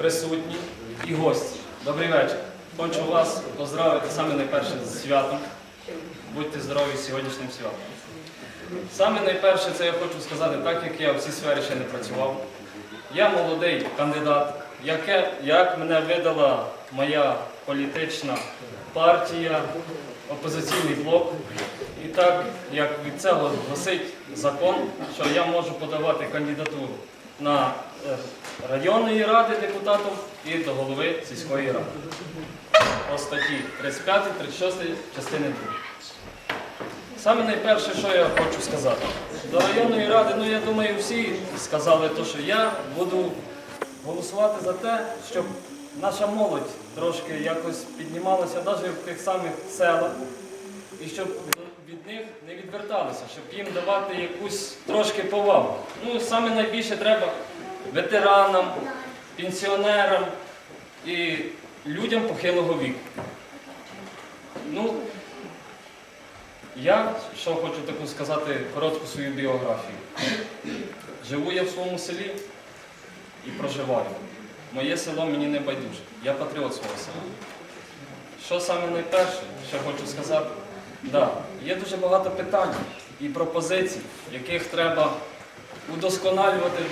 присутні і гості. Добрий вечір. Хочу вас поздравити саме найперше з святом. Будьте здорові сьогоднішнім святом. Саме найперше, це я хочу сказати, так як я в цій сфері ще не працював. Я молодий кандидат, яке, як мене видала моя політична партія, опозиційний блок. І так як від цього гласить закон, що я можу подавати кандидатуру на е, районної ради депутатів і до голови сільської ради. По статті 35, 36 частини 2. Саме найперше, що я хочу сказати. До районної ради, ну я думаю, всі сказали, то, що я буду голосувати за те, щоб наша молодь трошки якось піднімалася навіть в тих самих селах, і щоб від них не відверталися, щоб їм давати якусь трошки повагу. Ну, саме найбільше треба ветеранам, пенсіонерам і людям похилого віку. Ну, я що хочу таку сказати коротку свою біографію. Живу я в своєму селі і проживаю. Моє село мені не байдуже. Я патріот свого села. Що саме найперше, що хочу сказати? Да, є дуже багато питань і пропозицій, яких треба удосконалювати.